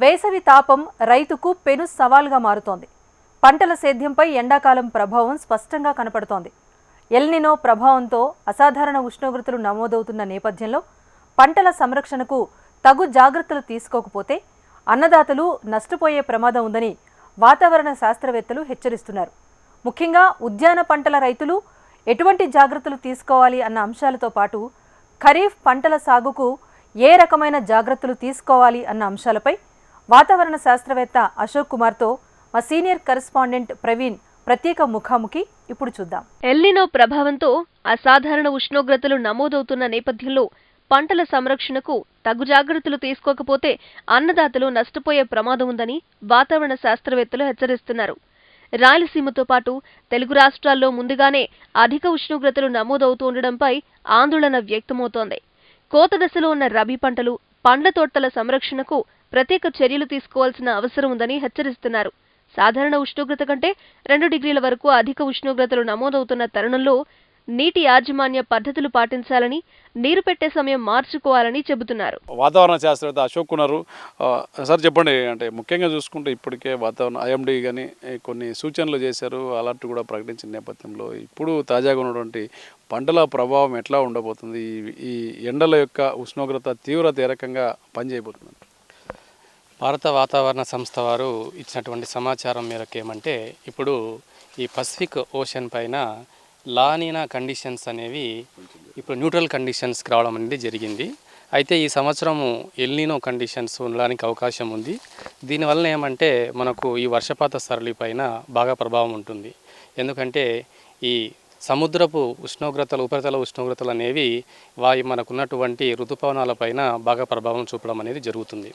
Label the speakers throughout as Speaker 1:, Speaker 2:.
Speaker 1: వేసవి తాపం రైతుకు పెను సవాల్గా మారుతోంది. పంటల సేద్యంపై ఎండాకాలం ప్రభావం స్పష్టంగా కనపడుతోంది. ఎల్నినో ప్రభావంతో అసాధారణ ఉష్ణోగ్రతలు నమోదవుతున్న నేపథ్యంలో పంటల సంరక్షణకు తగు జాగ్రత్తలు తీసుకోకపోతే అన్నదాతలు నష్టపోయే ప్రమాదం ఉందని వాతావరణ శాస్త్రవేత్తలు హెచ్చరిస్తున్నారు. ముఖ్యంగా ఉద్యాన పంటల రైతులు ఎటువంటి జాగ్రత్తలు తీసుకోవాలి అన్న అంశాలతో పాటు ఖరీఫ్ పంటల సాగుకు ఏ రకమైన జాగ్రత్తలు తీసుకోవాలి అన్న అంశాలపై వాతావరణ శాస్త్రవేత్త అశోక్ కుమార్తో మా సీనియర్ కరెస్పాండెంట్ ప్రవీణ్ ప్రత్యేక ముఖాముఖి ఇప్పుడు చూద్దాం.
Speaker 2: ఎల్నినో ప్రభావంతో అసాధారణ ఉష్ణోగ్రతలు నమోదవుతున్న నేపథ్యంలో పంటల సంరక్షణకు తగు జాగ్రత్తలు తీసుకోకపోతే అన్నదాతలు నష్టపోయే ప్రమాదం ఉందని వాతావరణ శాస్త్రవేత్తలు హెచ్చరిస్తున్నారు. రాయలసీమతో పాటు తెలుగు రాష్ట్రాల్లో ముందుగానే అధిక ఉష్ణోగ్రతలు నమోదవుతూ ఉండడంపై ఆందోళన వ్యక్తమవుతోంది. కోత దశలో ఉన్న రబీ పంటలు పండ్ల తోటల సంరక్షణకు ప్రత్యేక చర్యలు తీసుకోవాల్సిన అవసరం ఉందని హెచ్చరిస్తున్నారు. సాధారణ ఉష్ణోగ్రత కంటే రెండు డిగ్రీల వరకు అధిక ఉష్ణోగ్రతలు నమోదవుతున్న తరుణంలో నీటి యాజమాన్య పద్ధతులు పాటించాలని నీరు పెట్టే సమయం మార్చుకోవాలని చెబుతున్నారు.
Speaker 3: వాతావరణ శాస్త్రవేత్త అశోక్ కుమారు సార్ చెప్పండి అంటే ముఖ్యంగా చూసుకుంటే ఇప్పటికే వాతావరణ ఐఎండి కానీ కొన్ని సూచనలు చేశారు అలర్ట్ కూడా ప్రకటించిన నేపథ్యంలో. ఇప్పుడు తాజాగా ఉన్నటువంటి పంటల ప్రభావం ఎట్లా ఉండబోతుంది? ఈ- ఈ ఎండల యొక్క ఉష్ణోగ్రత తీవ్రత ఏ రకంగా పనిచేయబోతుంది
Speaker 4: భారత వాతావరణ సంస్థ వారు ఇచ్చినటువంటి సమాచారం మేరకు ఏమంటే ఇప్పుడు ఈ పసిఫిక్ ఓషన్ పైన లానినా కండిషన్స్ అనేవి ఇప్పుడు న్యూట్రల్ కండిషన్స్కి రావడం అనేది జరిగింది. అయితే ఈ సంవత్సరము ఎల్నినో కండిషన్స్ ఉండడానికి అవకాశం ఉంది. దీనివల్ల ఏమంటే మనకు ఈ వర్షపాత సరళి పైన బాగా ప్రభావం ఉంటుంది. ఎందుకంటే ఈ సముద్రపు ఉష్ణోగ్రతలు ఉపరితల ఉష్ణోగ్రతలు అనేవి వాయి మనకున్నటువంటి ఋతుపవనాల పైన బాగా ప్రభావం చూపడం అనేది జరుగుతుంది.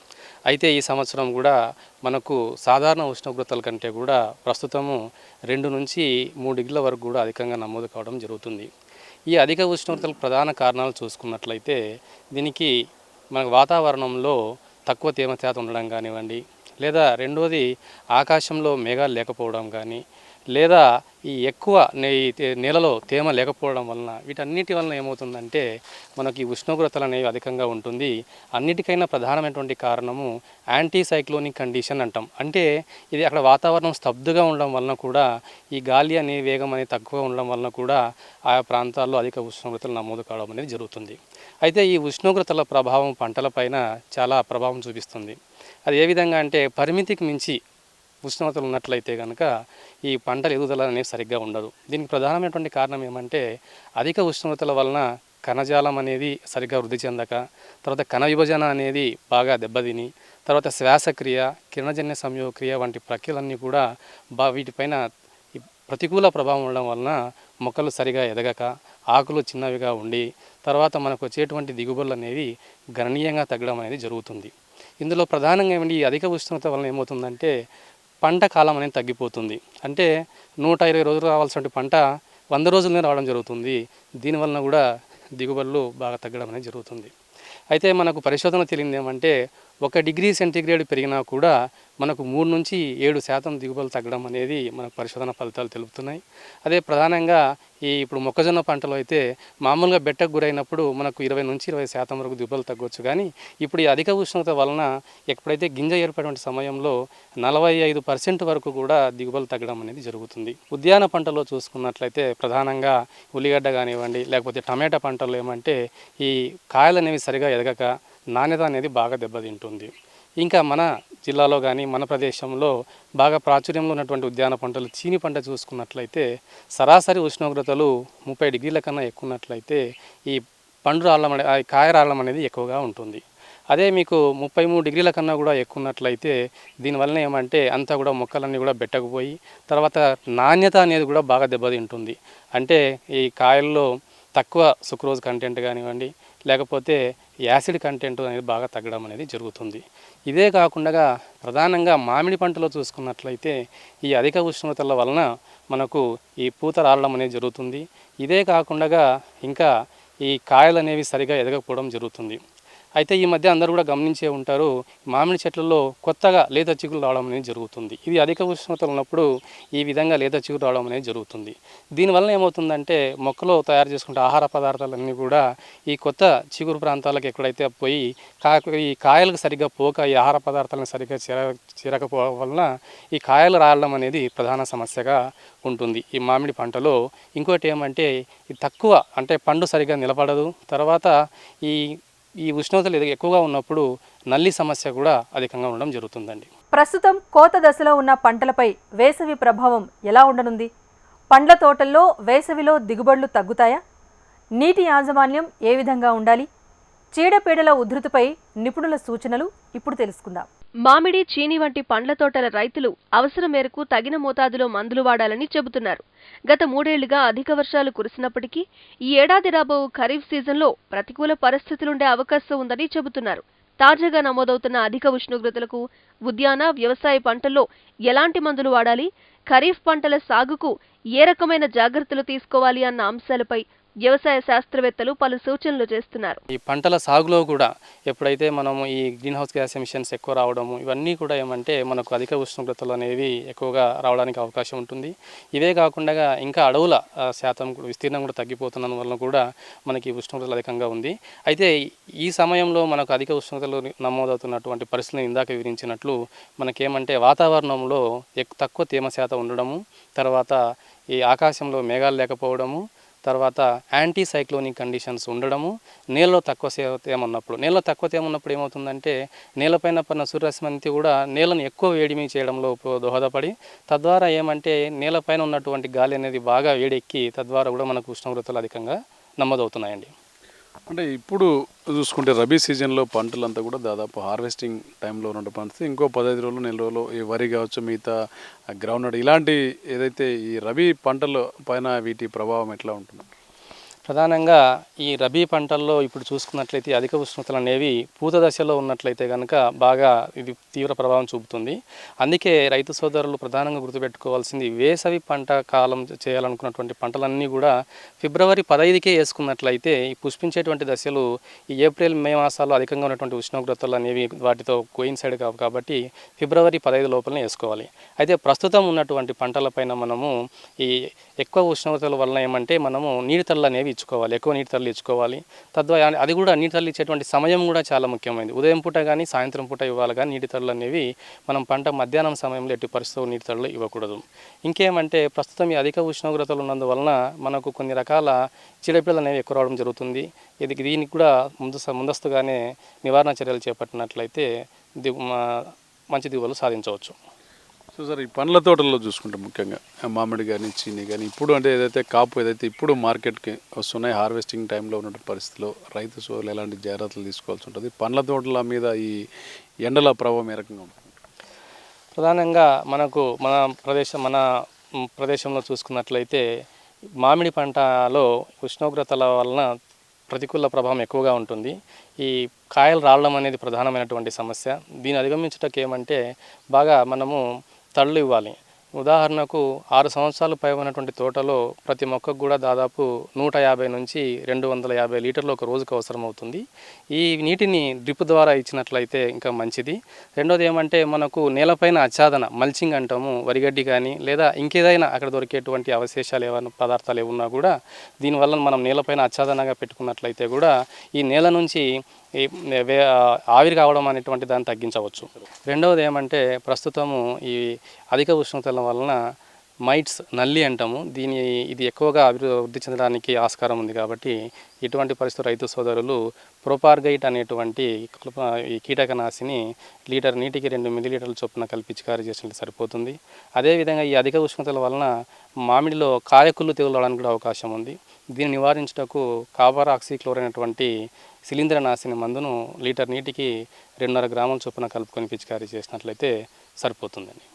Speaker 4: అయితే ఈ సంవత్సరం కూడా మనకు సాధారణ ఉష్ణోగ్రతల కంటే కూడా ప్రస్తుతము రెండు నుంచి మూడు డిగ్రీల వరకు కూడా అధికంగా నమోదు కావడం జరుగుతుంది. ఈ అధిక ఉష్ణోగ్రతలు ప్రధాన కారణాలు చూసుకున్నట్లయితే దీనికి మన వాతావరణంలో తక్కువ తేమ శాతం ఉండడం కానివ్వండి లేదా రెండోది ఆకాశంలో మేఘాలు లేకపోవడం కానీ లేదా ఈ ఎక్కువ నేలలో తేమ లేకపోవడం వలన వీటన్నిటి వలన ఏమవుతుందంటే మనకి ఉష్ణోగ్రతలు అనేవి అధికంగా ఉంటుంది. అన్నిటికైనా ప్రధానమైనటువంటి కారణము యాంటీసైక్లోనిక్ కండిషన్ అంటాం. అంటే ఇది అక్కడ వాతావరణం స్తబ్దుగా ఉండడం వలన కూడా ఈ గాలి అనే వేగం అనేది తక్కువ ఉండడం వలన కూడా ఆయా ప్రాంతాల్లో అధిక ఉష్ణోగ్రతలు నమోదు కావడం అనేది జరుగుతుంది. అయితే ఈ ఉష్ణోగ్రతల ప్రభావం పంటలపైన చాలా ప్రభావం చూపిస్తుంది. అది ఏ విధంగా అంటే పరిమితికి మించి ఉష్ణోగ్రతలు ఉన్నట్లయితే కనుక ఈ పంటల ఎదుగుదల అనేది సరిగ్గా ఉండదు. దీనికి ప్రధానమైనటువంటి కారణం ఏమంటే అధిక ఉష్ణోగ్రతల వలన కణజాలం అనేది సరిగ్గా వృద్ధి చెందక తర్వాత కణ విభజన అనేది బాగా దెబ్బతిని తర్వాత శ్వాసక్రియ కిరణజన్య సంయోగక్రియ వంటి ప్రక్రియలన్నీ కూడా బా వీటిపైన ప్రతికూల ప్రభావం ఉండడం వలన మొక్కలు సరిగా ఎదగక ఆకులు చిన్నవిగా ఉండి తర్వాత మనకు వచ్చేటువంటి దిగుబడులు అనేవి గణనీయంగా తగ్గడం అనేది జరుగుతుంది. ఇందులో ప్రధానంగా ఏమిటి అధిక ఉష్ణోగ్రత వలన ఏమవుతుందంటే పంట కాలం అనేది తగ్గిపోతుంది. అంటే నూట ఇరవై రోజులు రావాల్సిన పంట వంద రోజులనే రావడం జరుగుతుంది. దీనివలన కూడా దిగుబడులు బాగా తగ్గడం అనేది జరుగుతుంది. అయితే మనకు పరిశోధన తెలియదు ఏమంటే ఒక డిగ్రీ సెంటీగ్రేడ్ పెరిగినా కూడా మనకు మూడు నుంచి ఏడు శాతం దిగుబడులు తగ్గడం అనేది మనకు పరిశోధన ఫలితాలు తెలుపుతున్నాయి. అదే ప్రధానంగా ఈ ఇప్పుడు మొక్కజొన్న పంటలో అయితే మామూలుగా బెట్టకు గురైనప్పుడు మనకు ఇరవై నుంచి ఇరవై శాతం వరకు దిగుబడులు తగ్గొచ్చు. కానీ ఇప్పుడు ఈ అధిక ఉష్ణోగ్రత వలన ఎప్పుడైతే గింజ ఏర్పడే సమయంలో నలభై ఐదు పర్సెంట్ వరకు కూడా దిగుబడులు తగ్గడం అనేది జరుగుతుంది. ఉద్యాన పంటలో చూసుకున్నట్లయితే ప్రధానంగా ఉల్లిగడ్డ కానివ్వండి లేకపోతే టమాటా పంటలు ఏమంటే ఈ కాయలు అనేవి సరిగా ఎదగక నాణ్యత అనేది బాగా దెబ్బతింటుంది. ఇంకా మన జిల్లాలో కానీ మన ప్రదేశంలో బాగా ప్రాచుర్యంలో ఉన్నటువంటి ఉద్యాన పంటలు చీని పంట చూసుకున్నట్లయితే సరాసరి ఉష్ణోగ్రతలు ముప్పై డిగ్రీల కన్నా ఎక్కువ ఉన్నట్లయితే ఈ పండు రాళ్ళం అనే ఆ కాయ రాళ్ళం అనేది ఎక్కువగా ఉంటుంది. అదే మీకు ముప్పై మూడు డిగ్రీల కన్నా కూడా ఎక్కువ ఉన్నట్లయితే దీనివల్ల ఏమంటే అంతా కూడా మొక్కలన్నీ కూడా బెట్టకపోయి తర్వాత నాణ్యత అనేది కూడా బాగా దెబ్బతింటుంది. అంటే ఈ కాయల్లో తక్కువ సుక్రోజ్ కంటెంట్ కానివ్వండి లేకపోతే యాసిడ్ కంటెంట్ అనేది బాగా తగ్గడం అనేది జరుగుతుంది. ఇదే కాకుండా ప్రధానంగా మామిడి పంటలో చూసుకున్నట్లయితే ఈ అధిక ఉష్ణోగ్రతల వలన మనకు ఈ పూత రాలడం అనేది జరుగుతుంది. ఇదే కాకుండా ఇంకా ఈ కాయలు అనేవి సరిగా ఎదగకపోవడం జరుగుతుంది. అయితే ఈ మధ్య అందరూ కూడా గమనించే ఉంటారు మామిడి చెట్లలో కొత్తగా లేత చిగురు రావడం అనేది జరుగుతుంది. ఇది అధిక ఉష్ణోగ్రతలు ఉన్నప్పుడు ఈ విధంగా లేత చిగురు రావడం అనేది జరుగుతుంది. దీనివల్ల ఏమవుతుందంటే మొక్కలో తయారు చేసుకుంటే ఆహార పదార్థాలన్నీ కూడా ఈ కొత్త చిగురు ప్రాంతాలకు ఎక్కడైతే పోయి కా ఈ కాయలకు సరిగ్గా పోక ఈ ఆహార పదార్థాలను సరిగ్గా చేర చేరకపోవడం వలన ఈ కాయలు రావడం అనేది ప్రధాన సమస్యగా ఉంటుంది. ఈ మామిడి పంటలో ఇంకోటి ఏమంటే తక్కువ అంటే పండు సరిగ్గా నిలబడదు. తర్వాత ఈ ఈ ఉష్ణోగ్రతలు ఎక్కువగా ఉన్నప్పుడు నల్లి సమస్య కూడా అధికంగా ఉండడం జరుగుతుందండి.
Speaker 1: ప్రస్తుతం కోత దశలో ఉన్న పంటలపై వేసవి ప్రభావం ఎలా ఉండనుంది? పండ్ల తోటల్లో వేసవిలో దిగుబడులు తగ్గుతాయా? నీటి యాజమాన్యం ఏ విధంగా ఉండాలి? చీడపీడల ఉధృతిపై నిపుణుల సూచనలు ఇప్పుడు తెలుసుకుందాం.
Speaker 2: మామిడి చీని వంటి పండ్ల తోటల రైతులు అవసరం మేరకు తగిన మోతాదులో మందులు వాడాలని చెబుతున్నారు. గత మూడేళ్ళుగా అధిక వర్షాలు కురిసినప్పటికీ ఈ ఏడాది రాబో ఖరీఫ్ సీజన్లో ప్రతికూల పరిస్థితులుండే అవకాశం ఉందని చెబుతున్నారు. తాజాగా నమోదవుతున్న అధిక ఉష్ణోగ్రతలకు ఉద్యాన వ్యవసాయ పంటల్లో ఎలాంటి మందులు వాడాలి ఖరీఫ్ పంటల సాగుకు ఏ రకమైన జాగ్రత్తలు తీసుకోవాలి అన్న అంశాలపై వ్యవసాయ శాస్త్రవేత్తలు పలు సూచనలు చేస్తున్నారు.
Speaker 4: ఈ పంటల సాగులో కూడా ఎప్పుడైతే మనము ఈ గ్రీన్ హౌస్ గ్యాస్ ఎమిషన్స్ ఎక్కువ రావడము ఇవన్నీ కూడా ఏమంటే మనకు అధిక ఉష్ణోగ్రతలు అనేవి ఎక్కువగా రావడానికి అవకాశం ఉంటుంది. ఇవే కాకుండా ఇంకా అడవుల శాతం కూడా- విస్తీర్ణం కూడా తగ్గిపోతున్నందు వలన కూడా మనకి ఉష్ణోగ్రతలు అధికంగా ఉంది. అయితే ఈ సమయంలో మనకు అధిక ఉష్ణోగ్రతలు నమోదవుతున్నటువంటి పరిస్థితులు ఇందాక వివరించినట్లు మనకేమంటే వాతావరణంలో ఎక్కువ తక్కువ తేమ శాతం ఉండడము తర్వాత ఈ ఆకాశంలో మేఘాలు లేకపోవడము తర్వాత యాంటీ సైక్లోనిక్ కండిషన్స్ ఉండడము నేలలో తక్కువ తేమ ఉన్నప్పుడు నేలలో తక్కువ తేమ ఉన్నప్పుడు ఏమవుతుందంటే నేలపైన పడిన సూర్యరశ్మంతి కూడా నేలను ఎక్కువ వేడిమి చేయడంలో దోహదపడి తద్వారా ఏమంటే నేలపైన ఉన్నటువంటి గాలి అనేది బాగా వేడెక్కి తద్వారా కూడా మనకు ఉష్ణోగ్రతలు అధికంగా నమోదవుతున్నాయండి.
Speaker 3: అంటే ఇప్పుడు చూసుకుంటే రబీ సీజన్లో పంటలంతా కూడా దాదాపు హార్వెస్టింగ్ టైంలో ఉన్న పరిస్థితి ఇంకో పదహైదు రోజులు నెల రోజులు ఈ వరి కావచ్చు మిగతా గ్రౌండ్ ఇలాంటి ఏదైతే ఈ రబీ పంటల పైన వీటి ప్రభావం ఎట్లా ఉంటుంది?
Speaker 4: ప్రధానంగా ఈ రబీ పంటల్లో ఇప్పుడు చూసుకున్నట్లయితే అధిక ఉష్ణతలు అనేవి పూత దశలో ఉన్నట్లయితే కనుక బాగా ఇది తీవ్ర ప్రభావం చూపుతుంది. అందుకే రైతు సోదరులు ప్రధానంగా గుర్తుపెట్టుకోవాల్సింది వేసవి పంట కాలం చేయాలనుకున్నటువంటి పంటలన్నీ కూడా ఫిబ్రవరి పదహైదుకే వేసుకున్నట్లయితే ఈ పుష్పించేటువంటి దశలు ఈ ఏప్రిల్ మే మాసాల్లో అధికంగా ఉన్నటువంటి ఉష్ణోగ్రతలు అనేవి వాటితో కోయిన్సైడ్ కావు కాబట్టి ఫిబ్రవరి పదహైదు లోపలనే వేసుకోవాలి. అయితే ప్రస్తుతం ఉన్నటువంటి పంటలపైన మనము ఈ ఎక్కువ ఉష్ణోగ్రతల వలన ఏమంటే మనము నీటి తల్లు అనేవి ఇచ్చుకోవాలి ఎక్కువ నీటి తల్లి ఇచ్చుకోవాలి. తద్వారా అది కూడా నీటి తల్లి ఇచ్చేటువంటి సమయం కూడా చాలా ముఖ్యమైనది. ఉదయం పూట కానీ సాయంత్రం పూట ఇవ్వాలి కానీ నీటి తల్లు అనేవి మనం పంట మధ్యాహ్నం సమయంలో ఎట్టి పరిస్థితులు నీటి తల్లు ఇవ్వకూడదు. ఇంకేమంటే ప్రస్తుతం ఈ అధిక ఉష్ణోగ్రతలు ఉన్నందువలన మనకు కొన్ని రకాల చీడపీడలు అనేవి ఎక్కువ రావడం జరుగుతుంది. ఇది దీనికి కూడా ముందు ముందస్తుగానే నివారణ చర్యలు చేపట్టినట్లయితే మా- మంచి దిగుబడులు సాధించవచ్చు.
Speaker 3: సో సార్ ఈ పండ్ల తోటల్లో చూసుకుంటే ముఖ్యంగా మామిడి కానీ చీని కానీ ఇప్పుడు అంటే ఏదైతే కాపు ఏదైతే ఇప్పుడు మార్కెట్కి వస్తున్నాయి హార్వెస్టింగ్ టైంలో ఉన్న పరిస్థితిలో రైతు సోదరులు ఎలాంటి జాగ్రత్తలు తీసుకోవాల్సి ఉంటుంది? పండ్ల తోటల మీద ఈ ఎండల ప్రభావం ఏ రకంగా ఉంటుంది?
Speaker 4: ప్రధానంగా మనకు మన ప్రదేశం మన ప్రదేశంలో చూసుకున్నట్లయితే మామిడి పంటలో ఉష్ణోగ్రతల వలన ప్రతికూల ప్రభావం ఎక్కువగా ఉంటుంది. ఈ కాయలు రావడం అనేది ప్రధానమైనటువంటి సమస్య. దీన్ని అధిగమించటకు ఏమంటే బాగా మనము తళ్ళు ఇవ్వాలి ఉదాహరణకు ఆరు సంవత్సరాలు పై ఉన్నటువంటి తోటలో ప్రతి మొక్కకు కూడా దాదాపు నూట యాభై నుంచి రెండు వందల యాభై లీటర్లు ఒక రోజుకు అవసరం అవుతుంది ఈ నీటిని డ్రిప్ ద్వారా ఇచ్చినట్లయితే ఇంకా మంచిది. రెండోది ఏమంటే మనకు నేలపైన ఆచ్ఛాదన మల్చింగ్ అంటాము వరిగడ్డి కానీ లేదా ఇంకేదైనా అక్కడ దొరికేటువంటి అవశేషాలు ఏమైనా పదార్థాలు ఏమున్నా కూడా దీనివల్ల మనం నేలపైన ఆచ్ఛాదనగా పెట్టుకున్నట్లయితే కూడా ఈ నేల నుంచి ఈ ఆవిరి కావడం అనేటువంటి దాన్ని తగ్గించవచ్చు. రెండవది ఏమంటే ప్రస్తుతము ఈ అధిక ఉష్ణోగ్రతల వలన మైట్స్ నల్లి అంటాము. దీని ఇది ఎక్కువగా అభివృద్ధి చెందడానికి ఆస్కారం ఉంది కాబట్టి ఇటువంటి పరిస్థితులు రైతు సోదరులు ప్రోపార్గైట్ అనేటువంటి కలుప- ఈ కీటకనాశిని లీటర్ నీటికి రెండు మిల్లీలీటర్ల చొప్పున కలిపి పిచికారీ చేసినట్టు సరిపోతుంది. అదేవిధంగా ఈ అధిక ఉష్ణతల వలన మామిడిలో కాయకుళ్ళు తెగులడానికి కూడా అవకాశం ఉంది. దీన్ని నివారించుటకు కాపర్ ఆక్సిక్లోరైన్ అనేటువంటి శిలీంద్రనాశిని మందును లీటర్ నీటికి రెండున్నర గ్రాముల చొప్పున కలుపుకొని పిచికారీ చేసినట్లయితే సరిపోతుందండి.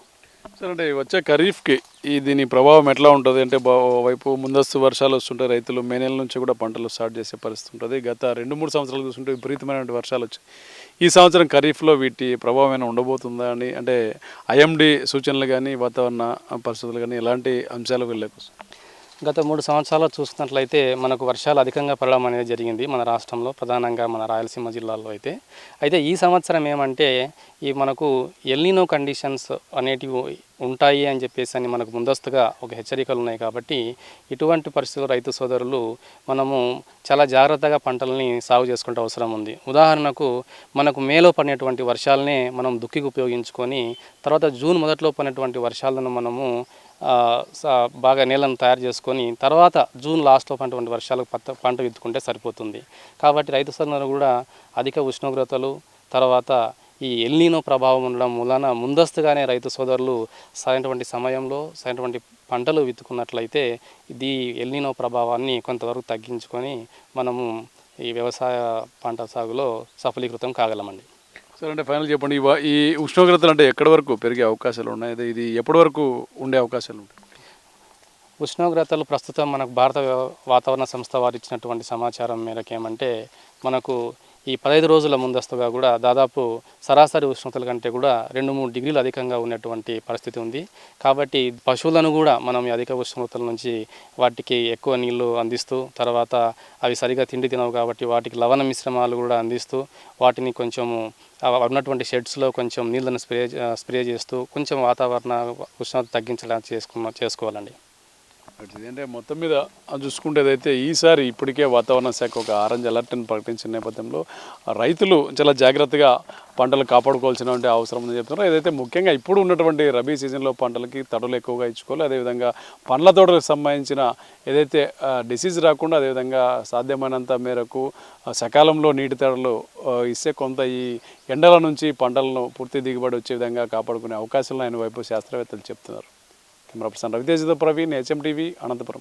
Speaker 3: సార్ అంటే వచ్చే ఖరీఫ్కి ఈ దీని ప్రభావం ఎట్లా ఉంటుంది? అంటే బా- వైపు ముందస్తు వర్షాలు వస్తుంటాయి రైతులు మే నెల నుంచి కూడా పంటలు స్టార్ట్ చేసే పరిస్థితి ఉంటుంది. గత రెండు మూడు సంవత్సరాలు చూస్తుంటే విపరీతమైన వర్షాలు వచ్చాయి. ఈ సంవత్సరం ఖరీఫ్లో వీటి ప్రభావం ఏమైనా ఉండబోతుందా అని? అంటే ఐఎండి సూచనలు కానీ వాతావరణ పరిస్థితులు కానీ ఎలాంటి అంశాలు వెళ్ళకొస్తుంది
Speaker 4: గత మూడు సంవత్సరాలు చూసుకున్నట్లయితే మనకు వర్షాలు అధికంగా పడడం అనేది జరిగింది మన రాష్ట్రంలో ప్రధానంగా మన రాయలసీమ జిల్లాలో అయితే. అయితే ఈ సంవత్సరం ఏమంటే ఈ మనకు ఎల్నినో కండిషన్స్ అనేటివి ఉంటాయి అని చెప్పేసి అని మనకు ముందస్తుగా ఒక హెచ్చరికలు ఉన్నాయి కాబట్టి ఇటువంటి పరిస్థితులు రైతు సోదరులు మనము చాలా జాగ్రత్తగా పంటలని సాగు చేసుకుంటే అవసరం ఉంది. ఉదాహరణకు మనకు మేలో పడినటువంటి వర్షాలనే మనం దుక్కికి ఉపయోగించుకొని తర్వాత జూన్ మొదట్లో పడినటువంటి వర్షాలను మనము బాగా నీళ్ళను తయారు చేసుకొని తర్వాత జూన్ లాస్ట్లో పడినటువంటి వర్షాలకు పంట పంట విత్తుకుంటే సరిపోతుంది. కాబట్టి రైతు సోదరులు కూడా అధిక ఉష్ణోగ్రతలు తర్వాత ఈ ఎల్నీనో ప్రభావం ఉండడం మూలాన ముందస్తుగానే రైతు సోదరులు సరైనటువంటి సమయంలో సరైనటువంటి పంటలు విత్తుకున్నట్లయితే ఇది ఎల్నీనో ప్రభావాన్ని కొంతవరకు తగ్గించుకొని మనము ఈ వ్యవసాయ పంట సాగులో సఫలీకృతం కాగలమండి.
Speaker 3: సార్ అంటే ఫైనల్ చెప్పండి. ఈ ఉష్ణోగ్రతలు అంటే ఎక్కడి వరకు పెరిగే అవకాశాలు ఉన్నాయి? ఇది ఎప్పటి వరకు ఉండే అవకాశాలు ఉంటాయి?
Speaker 4: ఉష్ణోగ్రతలు ప్రస్తుతం మనకు భారత వాతావరణ సంస్థ వారు ఇచ్చినటువంటి సమాచారం మేరకు ఏమంటే మనకు ఈ పదహైదు రోజుల ముందస్తుగా కూడా దాదాపు సరాసరి ఉష్ణోగ్రతల కంటే కూడా రెండు మూడు డిగ్రీలు అధికంగా ఉన్నటువంటి పరిస్థితి ఉంది. కాబట్టి పశువులను కూడా మనం అధిక ఉష్ణోగ్రతల నుంచి వాటికి ఎక్కువ నీళ్ళు అందిస్తూ తర్వాత అవి సరిగా తిండి తినవు కాబట్టి వాటికి లవణ మిశ్రమాలు కూడా అందిస్తూ వాటిని కొంచెము ఉన్నటువంటి షెడ్స్లో కొంచెం నీళ్ళను స్ప్రే స్ప్రే చేస్తూ కొంచెం వాతావరణ ఉష్ణోగ్రత తగ్గించడానికి చేసుకున్న చేసుకోవాలండి.
Speaker 3: అంటే మొత్తం మీద చూసుకుంటేదైతే ఈసారి ఇప్పటికే వాతావరణ శాఖ ఒక ఆరెంజ్ అలర్ట్ని ప్రకటించిన నేపథ్యంలో రైతులు చాలా జాగ్రత్తగా పంటలు కాపాడుకోవాల్సినటువంటి అవసరం ఉందని చెప్తున్నారు. ఏదైతే ముఖ్యంగా ఇప్పుడు ఉన్నటువంటి రబీ సీజన్లో పంటలకి తడులు ఎక్కువగా ఇచ్చుకోవాలి. అదేవిధంగా పండ్ల తోటలకు సంబంధించిన ఏదైతే డిసీజ్ రాకుండా అదేవిధంగా సాధ్యమైనంత మేరకు సకాలంలో నీటి తడలు ఇస్తే కొంత ఈ ఎండల నుంచి పంటలను పూర్తి దిగుబడి వచ్చే విధంగా కాపాడుకునే అవకాశాలను ఆయన వైపు శాస్త్రవేత్తలు చెప్తున్నారు. Camera person Ravitejith Praveen H M T V Ananthapuram.